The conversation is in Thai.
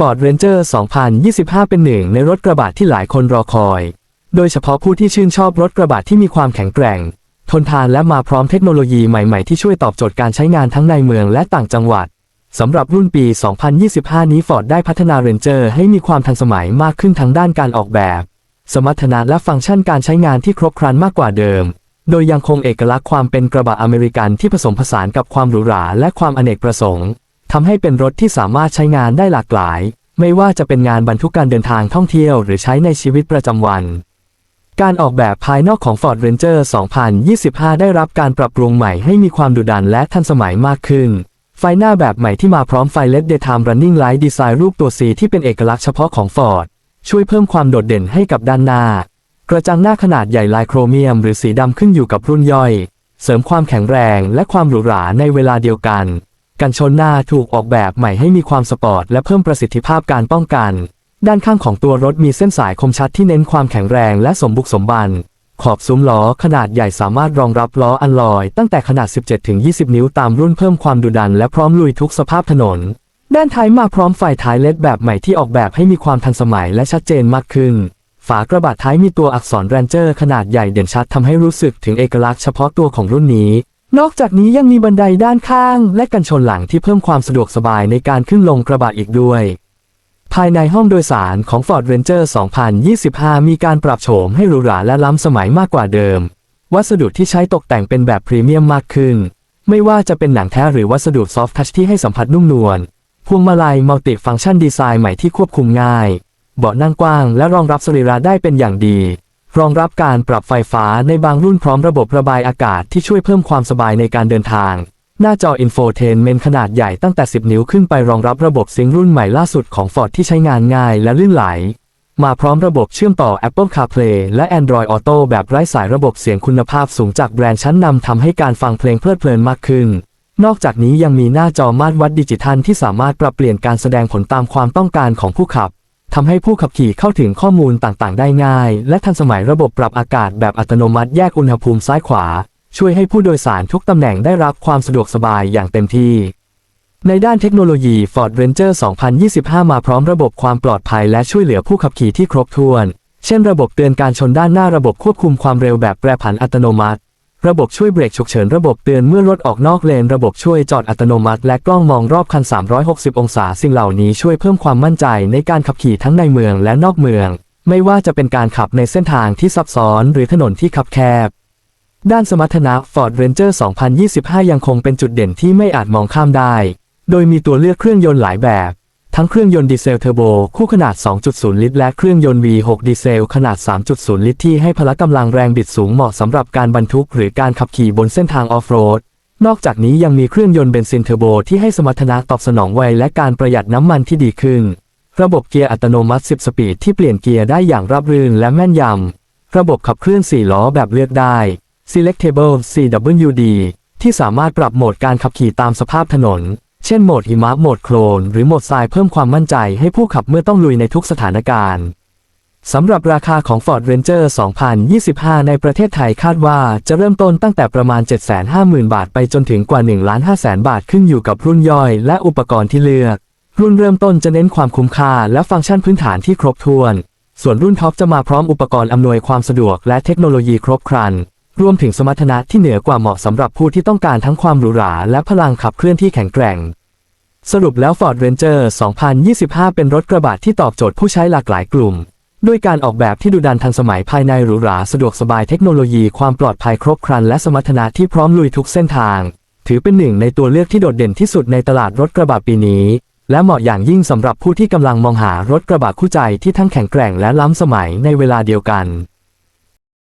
Ford Ranger 2025 เป็นหนึ่งในรถกระบะที่หลายคนรอคอย โดยเฉพาะผู้ที่ชื่นชอบรถกระบะที่มีความแข็งแกร่ง ทนทานและมาพร้อมเทคโนโลยีใหม่ๆ ที่ช่วยตอบโจทย์การใช้งานทั้งในเมืองและต่างจังหวัด สำหรับรุ่นปี 2025 นี้ Ford ได้พัฒนา Ranger ให้มีความทันสมัยมากขึ้นทั้งด้านการออกแบบ สมรรถนะและฟังก์ชันการใช้งานที่ครบครันมากกว่าเดิม โดยยังคงเอกลักษณ์ความเป็นกระบะอเมริกันที่ผสมผสานกับความหรูหราและความอเนกประสงค์ ทำให้เป็นรถที่สามารถใช้งานได้หลากหลาย ไม่ว่าจะเป็นงานบรรทุกการเดินทางท่องเที่ยวหรือใช้ในชีวิตประจำวัน การออกแบบภายนอกของ Ford Ranger 2025 ได้รับการปรับปรุงใหม่ให้มีความดุดันและทันสมัยมากขึ้น ไฟหน้าแบบใหม่ที่มาพร้อมไฟ LED Daytime Running Light ดีไซน์รูปตัว C ที่เป็นเอกลักษณ์เฉพาะของ Ford ช่วยเพิ่มความโดดเด่นให้กับด้านหน้า กระจังหน้าขนาดใหญ่ลายโครเมียม หรือสีดำขึ้นอยู่กับรุ่นย่อย เสริมความแข็งแรงและความหรูหราในเวลาเดียวกัน กันชนหน้าถูกออกแบบใหม่ให้มีความสปอร์ตและเพิ่มประสิทธิภาพการป้องกัน ด้านข้างของตัวรถมีเส้นสายคมชัดที่เน้นความแข็งแรงและสมบุกสมบัน ขอบซุ้มล้อขนาดใหญ่สามารถรองรับล้ออัลลอย ตั้งแต่ขนาด 17-20 นิ้วตามรุ่นเพิ่มความดุดันและพร้อมลุยทุกสภาพถนน ด้านท้ายมาพร้อมไฟท้ายเลดแบบใหม่ที่ออกแบบให้มีความทันสมัยและชัดเจนมากขึ้น ฝากระบะท้ายมีตัวอักษรแรนเจอร์ขนาดใหญ่เด่นชัดทำให้รู้สึกถึงเอกลักษณ์เฉพาะตัวของรุ่นนี้ นอกจากนี้ยังมีบันไดด้านข้าง และกันชนหลังที่เพิ่มความสะดวกสบายในการขึ้นลงกระบะอีกด้วย ภายในห้องโดยสารของ Ford Ranger 2025 มีการปรับโฉมให้หรูหราและล้ำสมัยมากกว่าเดิม วัสดุที่ใช้ตกแต่งเป็นแบบพรีเมียมมากขึ้น ไม่ว่าจะเป็นหนังแท้หรือวัสดุซอฟท์ทัชที่ให้สัมผัสนุ่มนวลพวงมาลัยมัลติฟังก์ชันดีไซน์ใหม่ที่ควบคุมง่าย เบาะนั่งกว้างและรองรับสรีระได้เป็นอย่างดี รองรับการปรับไฟฟ้าในบางรุ่นพร้อมระบบระบายอากาศที่ช่วยเพิ่มความสบายในการเดินทาง หน้าจออินโฟเทนเมนขนาดใหญ่ตั้งแต่ 10 นิ้วขึ้นไปรองรับระบบซิงค์รุ่นใหม่ล่าสุดของ Ford ที่ใช้งานง่ายและลื่นไหล มาพร้อมระบบเชื่อมต่อ Apple CarPlay และ Android Auto แบบไร้สายระบบเสียงคุณภาพสูงจากแบรนด์ชั้นนำทำให้การฟังเพลงเพลิดเพลินมากขึ้น นอกจากนี้ยังมีหน้าจอมาตรวัดดิจิทัลที่สามารถปรับเปลี่ยนการแสดงผลตามความต้องการของผู้ขับ ทำให้ผู้ขับขี่เข้าถึงข้อมูลต่างๆ ได้ง่าย และทันสมัยระบบปรับอากาศแบบอัตโนมัติแยกอุณหภูมิซ้ายขวา ช่วยให้ผู้โดยสารทุกตำแหน่งได้รับความสะดวกสบายอย่างเต็มที่ ในด้านเทคโนโลยี Ford Ranger 2025 มาพร้อมระบบความปลอดภัยและช่วยเหลือผู้ขับขี่ที่ครบถ้วน เช่น ระบบเตือนการชนด้านหน้าระบบควบคุมความเร็วแบบแปรผันอัตโนมัติ ระบบช่วยเบรกฉุกเฉินระบบเตือนเมื่อรถออกนอกเลน ระบบช่วยจอดอัตโนมัติ และกล้องมองรอบคัน 360 องศา สิ่งเหล่านี้ช่วยเพิ่มความมั่นใจในการขับขี่ทั้งในเมืองและนอกเมือง ไม่ว่าจะเป็นการขับในเส้นทางที่ซับซ้อน หรือถนนที่คับแคบ ด้านสมรรถนะ Ford Ranger 2025 ยังคงเป็นจุดเด่นที่ไม่อาจมองข้ามได้ โดยมีตัวเลือกเครื่องยนต์หลายแบบ ทั้งเครื่องยนต์ดีเซลเทอร์โบคู่ขนาด 2.0 ลิตร และเครื่องยนต์ V6 ดีเซลขนาด 3.0 ลิตรที่ให้พละกำลังแรงบิดสูงเหมาะสำหรับการบรรทุกหรือการขับขี่บนเส้นทางออฟโรด นอกจากนี้ยังมีเครื่องยนต์เบนซินเทอร์โบที่ให้สมรรถนะตอบสนองไวและการประหยัดน้ำมันที่ดีขึ้น ระบบเกียร์อัตโนมัติ 10 สปีดที่เปลี่ยนเกียร์ได้อย่างราบรื่นและแม่นยำ ระบบขับเคลื่อน 4 ล้อแบบเลือกได้ Selectable CWD ที่สามารถปรับโหมดการขับขี่ตามสภาพถนน เช่นโหมดหิมะโหมดโคลนหรือโหมดทรายเพิ่มความมั่นใจให้ผู้ขับเมื่อต้องลุยในทุกสถานการณ์สำหรับราคาของ Ford Ranger 2025 ในประเทศไทยคาดว่าจะเริ่มต้นตั้งแต่ประมาณ 750,000 บาทไปจนถึงกว่า 1 5 0 0 0 0 บาทขึ้นอยู่กับรุ่นย่อยและอุปกรณ์ที่เลือก รุ่นเริ่มต้นจะเน้นความคุ้มค่าและฟังก์ชันพื้นฐานที่ครบถ้วน ส่วนรุ่นท็อปจะมาพร้อมอุปกรณ์อำนวยความสะดวกและเทคโนโลยีครบครัน รวมถึงสมรรถนะที่เหนือกว่าเหมาะสำหรับผู้ที่ต้องการทั้งความหรูหราและพลังขับเคลื่อนที่แข็งแกร่ง สรุปแล้ว Ford Ranger 2025 เป็นรถกระบะที่ตอบโจทย์ผู้ใช้หลากหลายกลุ่ม ด้วยการออกแบบที่ดูดันทันสมัยภายในหรูหราสะดวกสบายเทคโนโลยีความปลอดภัยครบครันและสมรรถนะที่พร้อมลุยทุกเส้นทาง ถือเป็นหนึ่งในตัวเลือกที่โดดเด่นที่สุดในตลาดรถกระบะปีนี้ และเหมาะอย่างยิ่งสำหรับผู้ที่กำลังมองหารถกระบะคู่ใจที่ทั้งแข็งแกร่งและล้ำสมัยในเวลาเดียวกัน